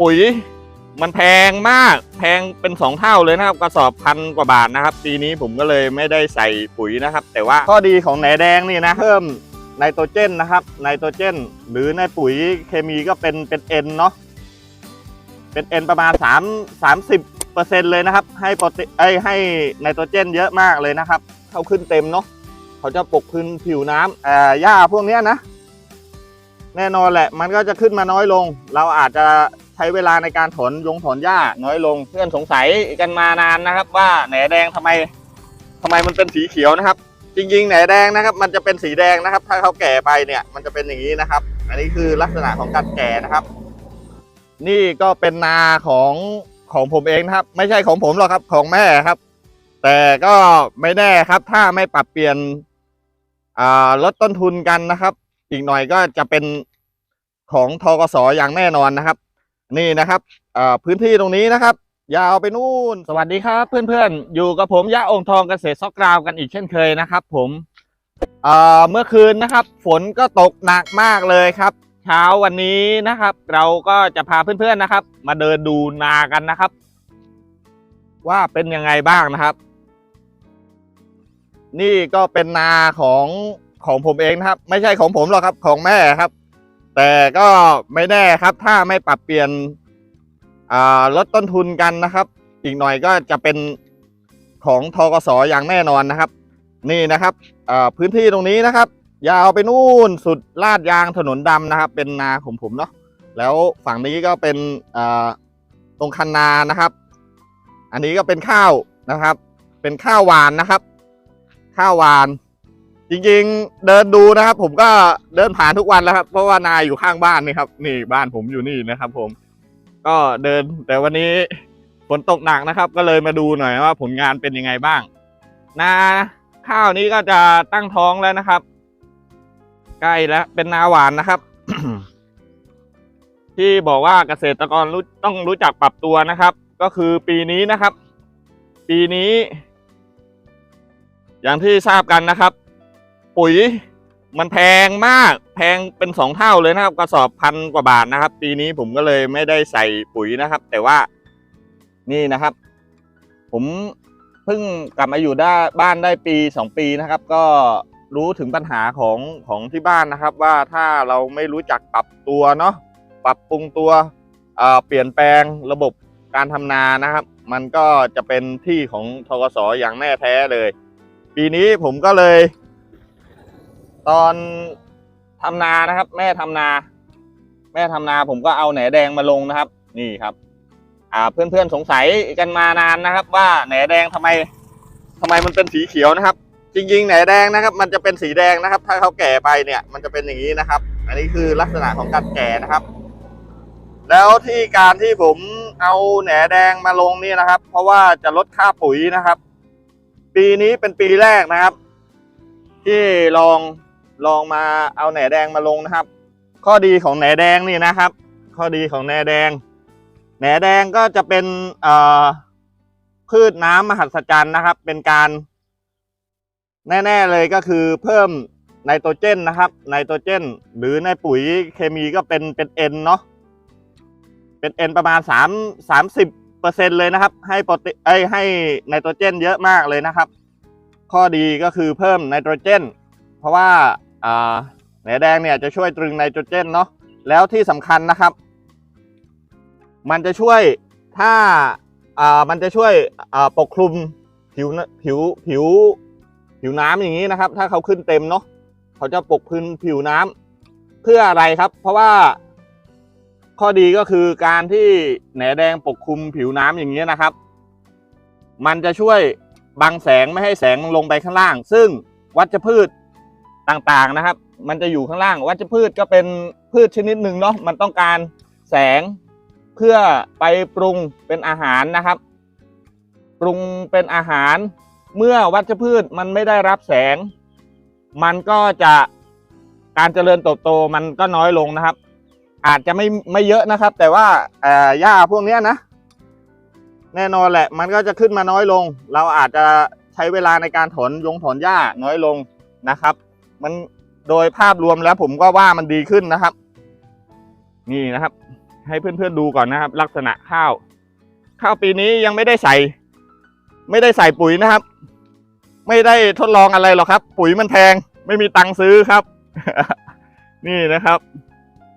ปุ๋ยมันแพงมาก แพงเป็นสองเท่าเลยนะครับ กระสอบพันกว่าบาทนะครับ ปีนี้ผมก็เลยไม่ได้ใส่ปุ๋ยนะครับ แต่ว่าข้อดีของแหนแดงนี่นะเพิ่มไนโตรเจนนะครับไนโตรเจน หรือในปุ๋ยเคมีก็เป็นเป็นเอ็นเนาะเป็นเอ็นประมาณ3 30เปอร์เซ็นต์เลยนะครับ ให้โปรตีเอ้ยให้ไนโตรเจนเยอะมากเลยนะครับ เข้าขึ้นเต็มเนาะเขาจะปกพื้นผิวน้ำเอ่อหญ้าพวกเนี้ยนะ แน่นอนแหละ มันก็จะขึ้นมาน้อยลง เราอาจจะ ใช้เวลาในการถอนยงถอนหญ้าน้อยลงเพื่อนสงสัยกันมานานนะครับ ว่าแหนแดงทำไมทำไมมันเป็นสีเขียวนะครับ จริงๆแหนแดงนะครับ มันจะเป็นสีแดงนะครับ ถ้าเขาแก่ไปเนี่ยมันจะเป็นอย่างนี้นะครับ อันนี้คือลักษณะของการแก่นะครับ นี่ก็เป็นนาของของผมเองนะครับ ไม่ใช่ของผมหรอกครับของแม่ครับ แต่ก็ไม่แน่ครับ ถ้าไม่ปรับเปลี่ยนลดต้นทุนกันนะครับ อีกหน่อยก็จะเป็นของทกสอย่างแน่นอนนะครับ นี่นะครับพื้นที่ตรงนี้นะครับ ยาวไปนู่น สวัสดีครับ เพื่อนๆ อยู่กับผมยะองค์ทองเกษตรซอกกราวกันอีกเช่นเคยนะครับ ผมเอ่อเมื่อคืนนะครับ ฝนก็ตกหนักมากเลยครับ เช้าวันนี้นะครับ เราก็จะพาเพื่อนๆนะครับ มาเดินดูนากันนะครับ ว่าเป็นยังไงบ้างนะครับ นี่ก็เป็นนาของของผมเองนะครับ ไม่ใช่ของผมหรอกครับของแม่ครับ แต่ก็ไม่แน่ครับ ถ้าไม่ปรับเปลี่ยนลดต้นทุนกันนะครับ อีกหน่อยก็จะเป็นของทกสอย่างแน่นอนนะครับ นี่นะครับพื้นที่ตรงนี้นะครับ ยาวไปนู่นสุดลาดยางถนนดำนะครับ เป็นนาของผมเนาะแล้วฝั่งนี้ก็เป็นตรงคันนานะครับ อันนี้ก็เป็นข้าวนะครับ เป็นข้าวหวานนะครับ ข้าวหวาน จริงๆ เดินดูนะครับ ผมก็เดินผ่านทุกวันแล้วครับ เพราะว่านายอยู่ข้างบ้านนี่ครับ นี่บ้านผมอยู่นี่นะครับ ผม ก็เดินแต่วันนี้ฝนตกหนักนะครับ ก็เลยมาดูหน่อยว่าผลงานเป็นยังไงบ้าง นาข้าวนี้ก็จะตั้งท้องแล้วนะครับ ใกล้แล้วเป็นนาหวานนะครับ ที่บอกว่าเกษตรกรรู้ต้องรู้จักปรับตัวนะครับ ก็คือปีนี้นะครับ ปีนี้ อย่างที่ทราบกันนะครับ ปุ๋ยมันแพงมาก แพงเป็นสองเท่าเลยนะครับ กระสอบพันกว่าบาทนะครับ ปีนี้ผมก็เลยไม่ได้ใส่ปุ๋ยนะครับ แต่ว่านี่นะครับ ผมเพิ่งกลับมาอยู่ได้บ้านได้ปีสองปีนะครับ ก็รู้ถึงปัญหาของของที่บ้านนะครับ ว่าถ้าเราไม่รู้จักปรับตัวเนาะปรับปรุงตัวเเปลี่ยนแปลงระบบการทำนานะครับ มันก็จะเป็นที่ของทกสอย่างแน่แท้เลย ปีนี้ผมก็เลย ตอนทำนานะครับ แม่ทำนา แม่ทำนาผมก็เอาแหนแดงมาลงนะครับ นี่ครับ อ่าเพื่อนๆสงสัยกันมานานนะครับ ว่าแหนแดงทำไมทำไมมันเป็นสีเขียวนะครับ จริงๆแหนแดงนะครับ มันจะเป็นสีแดงนะครับ ถ้าเขาแก่ไปเนี่ย มันจะเป็นอย่างนี้นะครับ อันนี้คือลักษณะของการแก่นะครับ แล้วที่การที่ผมเอาแหนแดงมาลงนี่นะครับ เพราะว่าจะลดค่าปุ๋ยนะครับ ปีนี้เป็นปีแรกนะครับ ที่ลอง ลองมาเอาแหนแดงมาลงนะครับ ข้อดีของแหนแดงนี่นะครับ ข้อดีของแหนแดง แหนแดงก็จะเป็นพืชน้ำมหัศจรรย์นะครับ เป็นการแน่ๆเลยก็คือเพิ่มไนโตรเจนนะครับไนโตรเจน หรือในปุ๋ยเคมีก็เป็นเป็นเอ็นเนาะเป็นเอ็นประมาณ3 30เปอร์เซ็นเลยนะครับ ให้โปรตีเอ้ยให้ไนโตรเจน เยอะมากเลยนะครับ ข้อดีก็คือเพิ่มไนโตรเจน เพราะว่า แหนแดงเนี่ยจะช่วยตรึงไนโตรเจนเนาะแล้วที่สำคัญนะครับ มันจะช่วยถ้าอ่ามันจะช่วยอ่าปกคลุมผิวผิวผิวผิวน้ำอย่างนี้นะครับ ถ้าเขาขึ้นเต็มเนาะเขาจะปกพื้นผิวน้ำเพื่ออะไรครับ เพราะว่าข้อดีก็คือการที่แหนแดงปกคลุมผิวน้ำอย่างนี้นะครับ มันจะช่วยบังแสงไม่ให้แสงลงไปข้างล่าง ซึ่งวัชพืช ต่างๆนะครับ มันจะอยู่ข้างล่างวัชพืชก็เป็นพืชชนิดหนึ่งเนาะมันต้องการแสงเพื่อไปปรุงเป็นอาหารนะครับ ปรุงเป็นอาหาร เมื่อวัชพืชมันไม่ได้รับแสง มันก็จะการเจริญเติบโตมันก็น้อยลงนะครับ อาจจะไม่ไม่เยอะนะครับ แต่ว่าเอ่อหญ้าพวกเนี้ยนะ แน่นอนแหละ มันก็จะขึ้นมาน้อยลง เราอาจจะใช้เวลาในการถอนยงถอนหญ้าน้อยลงนะครับ มันโดยภาพรวมแล้วผมก็ว่ามันดีขึ้นนะครับ นี่นะครับ ให้เพื่อนๆดูก่อนนะครับ ลักษณะข้าว ข้าวปีนี้ยังไม่ได้ใส่ ไม่ได้ใส่ปุ๋ยนะครับ ไม่ได้ทดลองอะไรหรอกครับ ปุ๋ยมันแพงไม่มีตังค์ซื้อครับ นี่นะครับ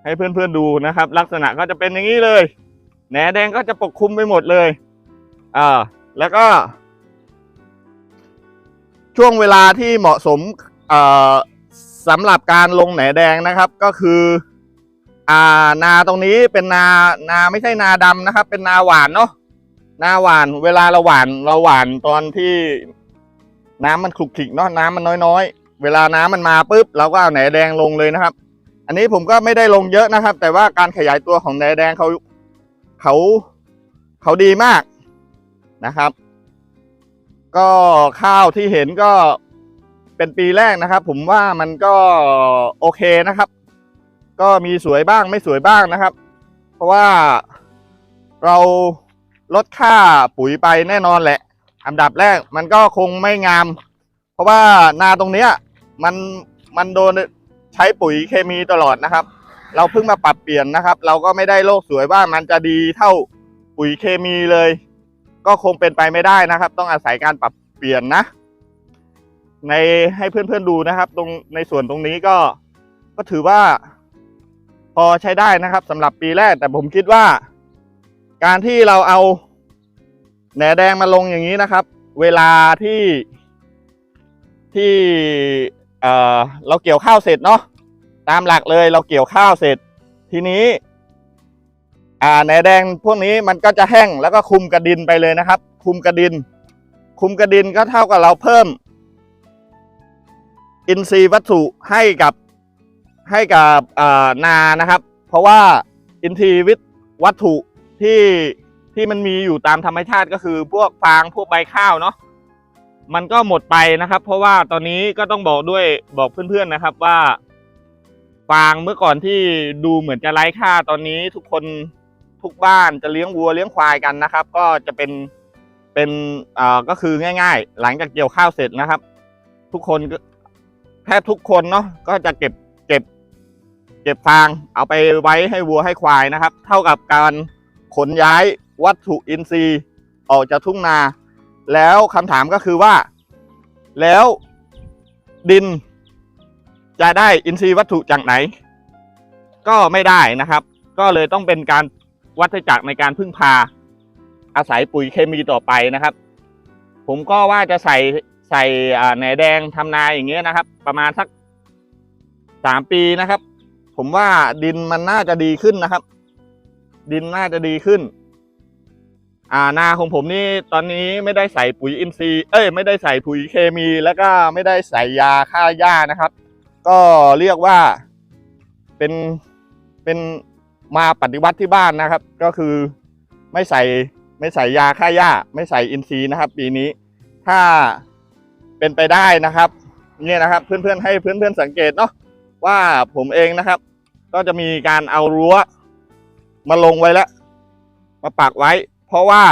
ให้เพื่อนๆดูนะครับ ลักษณะก็จะเป็นอย่างนี้เลยแหนแดงก็จะปกคลุมไปหมดเลยอ่าแล้วก็ ช่วงเวลาที่เหมาะสม สำหรับการลงแหนแดงนะครับก็คืออ่านาตรงนี้เป็นนานาไม่ใช่นาดำนะครับ เป็นนาหวานเนาะนาหวานเวลาเราหวานเราหวานตอนที่น้ำมันคลุกคลิกเนาะน้ำมันน้อยๆ เวลาน้ำมันมาปุ๊บเราก็เอาแหนแดงลงเลยนะครับ อันนี้ผมก็ไม่ได้ลงเยอะนะครับ แต่ว่าการขยายตัวของแหนแดงเขาเขาเขาดีมากนะครับ ก็ข้าวที่เห็นก็ เป็นปีแรกนะครับ ผมว่ามันก็โอเคนะครับ ก็มีสวยบ้างไม่สวยบ้างนะครับ เพราะว่าเราลดค่าปุ๋ยไปแน่นอนแหละ อันดับแรกมันก็คงไม่งาม เพราะว่านาตรงเนี้ยมันมันโดนใช้ปุ๋ยเคมีตลอดนะครับ เราเพิ่งมาปรับเปลี่ยนนะครับ เราก็ไม่ได้โลกสวยว่ามันจะดีเท่าปุ๋ยเคมีเลย ก็คงเป็นไปไม่ได้นะครับ ต้องอาศัยการปรับเปลี่ยนนะ ในให้เพื่อนๆดูนะครับ ตรงในส่วนตรงนี้ก็ก็ถือว่า พอใช้ได้นะครับสำหรับปีแรก แต่ผมคิดว่า การที่เราเอาแหนแดงมาลงอย่างนี้นะครับ เวลาที่ที่เเราเกี่ยวข้าวเสร็จเนาะตามหลักเลยเราเกี่ยวข้าวเสร็จ ทีนี้ อ่าแหนแดงพวกนี้มันก็จะแห้งแล้วก็คุมกระดินไปเลยนะครับ คุมกระดิน คุมกระดินก็เท่ากับเราเพิ่ม อินทรีย์วัตถุให้กับให้กับนานะครับ เพราะว่าอินทรีย์วิวัตถุที่ที่มันมีอยู่ตามธรรมชาติก็คือพวกฟางพวกใบข้าวเนาะมันก็หมดไปนะครับ เพราะว่าตอนนี้ก็ต้องบอกด้วยบอกเพื่อนๆนะครับว่าฟางเมื่อก่อนที่ดูเหมือนจะไร้ค่าตอนนี้ทุกคนทุกบ้านจะเลี้ยงวัวเลี้ยงควายกันนะครับ ก็จะเป็นเป็นอ่อก็คือง่าย ๆ หลังจากเกี่ยวข้าวเสร็จนะครับ ทุกคนก็ ทบทุกคนเนาะก็จะเก็บเก็บ เก็บฟางเอาไปไว้ให้วัวให้ควายนะครับ เท่ากับการขนย้ายวัตถุอินทรีย์ออกจากทุ่งนา แล้วคำถามก็คือว่า แล้วดิน จะได้อินทรีย์วัตถุจากไหน ก็ไม่ได้นะครับ ก็เลยต้องเป็นการวัฏจักรในการพึ่งพา อาศัยปุ๋ยเคมีต่อไปนะครับ ผมก็ว่าจะใส่ ใส่แหนแดงทำนาอย่างเงี้ยนะครับ ประมาณสักสามปีนะครับ ผมว่าดินมันน่าจะดีขึ้นนะครับ ดินน่าจะดีขึ้น อ่านาของผมนี่ตอนนี้ไม่ได้ใส่ปุ๋ยอินทรีย์เอ้ยไม่ได้ใส่ปุ๋ยเคมี แล้วก็ไม่ได้ใส่ยาฆ่าหญ้านะครับ ก็เรียกว่าเป็นเป็นมาปฏิวัติที่บ้านนะครับ ก็คือไม่ใส่ไม่ใส่ยาฆ่าหญ้า ไม่ใส่อินทรีย์นะครับ ปีนี้ถ้า เป็นไปได้นะครับเนี่ยนะครับ เพื่อนๆให้เพื่อนๆสังเกตเนาะว่าผมเองนะครับ ก็จะมีการเอารั้วมาลงไว้แล้ว มาปักไว้ เพราะว่า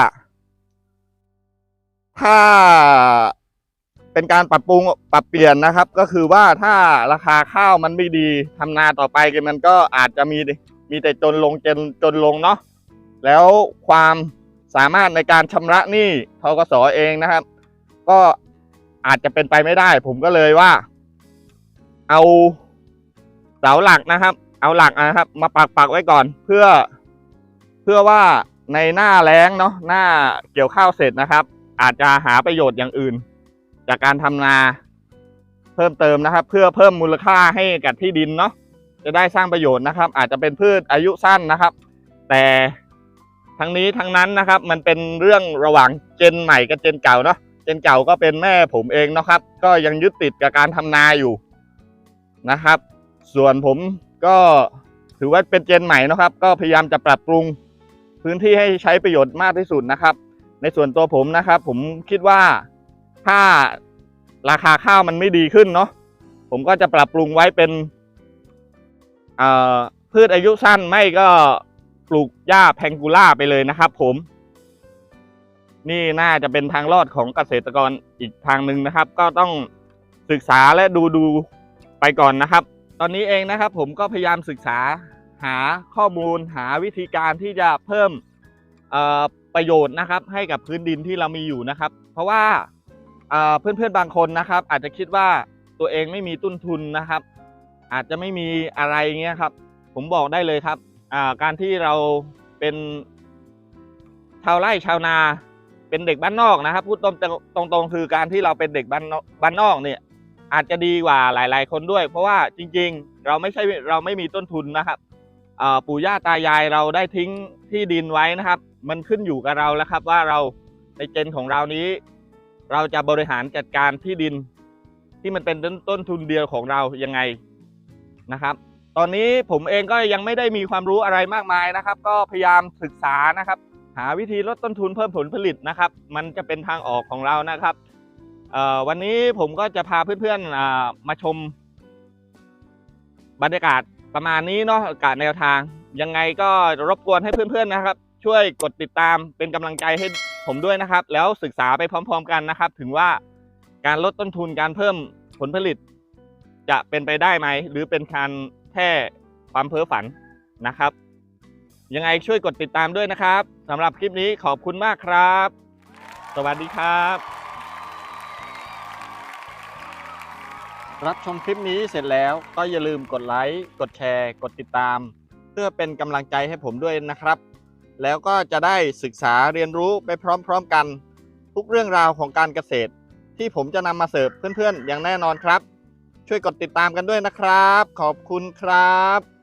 ถ้าเป็นการปรับปรุงปรับเปลี่ยนนะครับ ก็คือว่าถ้าราคาข้าวมันไม่ดีทำนาต่อไปมันก็อาจจะมีมีแต่จนลงจนจนลงเนาะแล้วความสามารถในการชำระหนี้ทกสเองนะครับ ก็ อาจจะเป็นไปไม่ได้ ผมก็เลยว่า เอาเสาหลักนะครับ เอาหลักนะครับ มาปักปักไว้ก่อน เพื่อเพื่อว่าในหน้าแล้งเนาะหน้าเกี่ยวข้าวเสร็จนะครับ อาจจะหาประโยชน์อย่างอื่น จากการทำนาเพิ่มเติมนะครับ เพื่อเพิ่มมูลค่าให้กับที่ดินเนาะจะได้สร้างประโยชน์นะครับ อาจจะเป็นพืชอายุสั้นนะครับ แต่ทั้งนี้ทั้งนั้นนะครับ มันเป็นเรื่องระหว่างเจนใหม่กับเจนเก่าเนาะ เจนเก่าก็เป็นแม่ผมเองนะครับ ก็ยังยึดติดกับการทำนาอยู่นะครับ ส่วนผมก็ถือว่าเป็นเจนใหม่นะครับ ก็พยายามจะปรับปรุงพื้นที่ให้ใช้ประโยชน์มากที่สุดนะครับ ในส่วนตัวผมนะครับ ผมคิดว่าถ้าราคาข้าวมันไม่ดีขึ้นเนาะผมก็จะปรับปรุงไว้เป็นพืชอายุสั้นไม่ก็ปลูกหญ้าแพงกูล่าไปเลยนะครับผม นี่น่าจะเป็นทางรอดของเกษตรกรอีกทางหนึ่งนะครับ ก็ต้องศึกษาและดูดูไปก่อนนะครับ ตอนนี้เองนะครับ ผมก็พยายามศึกษาหาข้อมูลหาวิธีการที่จะเพิ่มประโยชน์นะครับ ให้กับพื้นดินที่เรามีอยู่นะครับ เพราะว่าเอ่อเพื่อนๆบางคนนะครับ อาจจะคิดว่าตัวเองไม่มีต้นทุนนะครับ อาจจะไม่มีอะไรเงี้ยครับ ผมบอกได้เลยครับการที่เราเป็นชาวไร่ชาวนา เป็นเด็กบ้านนอกนะครับพูดตรงตรงๆคือการที่เราเป็นเด็กบ้านนอกบ้านนอกเนี่ย อาจจะดีกว่าหลาย ๆ คนด้วย เพราะว่าจริง ๆ เราไม่ใช่เราไม่มีต้นทุนนะครับปู่ย่าตายายเราได้ทิ้งที่ดินไว้นะครับ มันขึ้นอยู่กับเราแล้วครับ ว่าเราในเจนของเรานี้ เราจะบริหารจัดการที่ดิน ที่มันเป็นต้นต้นทุนเดียวของเรายังไงนะครับ ตอนนี้ผมเองก็ยังไม่ได้มีความรู้อะไรมากมายนะครับ ก็พยายามศึกษานะครับ หาวิธีลดต้นทุนเพิ่มผลผลิตนะครับ มันจะเป็นทางออกของเรานะครับวันนี้ผมก็จะพาเพื่อนๆมาชม บรรยากาศประมาณนี้เนาะอากาศแนวทาง ยังไงก็รบกวนให้เพื่อนๆนะครับ ช่วยกดติดตามเป็นกำลังใจให้ผมด้วยนะครับ แล้วศึกษาไปพร้อม ๆ กันนะครับ ถึงว่าการลดต้นทุนการเพิ่มผลผลิต จะเป็นไปได้ไหม หรือเป็นการแค่ความเพ้อฝันนะครับ ยังไงช่วยกดติดตามด้วยนะครับสำหรับคลิปนี้ขอบคุณมากครับ สวัสดีครับ รับชมคลิปนี้เสร็จแล้วก็อย่าลืมกดไลค์กดแชร์ กดติดตาม เพื่อเป็นกำลังใจให้ผมด้วยนะครับ แล้วก็จะได้ศึกษาเรียนรู้ไปพร้อมๆกัน ทุกเรื่องราวของการเกษตร ที่ผมจะนำมาเสิร์ฟเพื่อนๆ อย่างแน่นอนครับ ช่วยกดติดตามกันด้วยนะครับ ขอบคุณครับ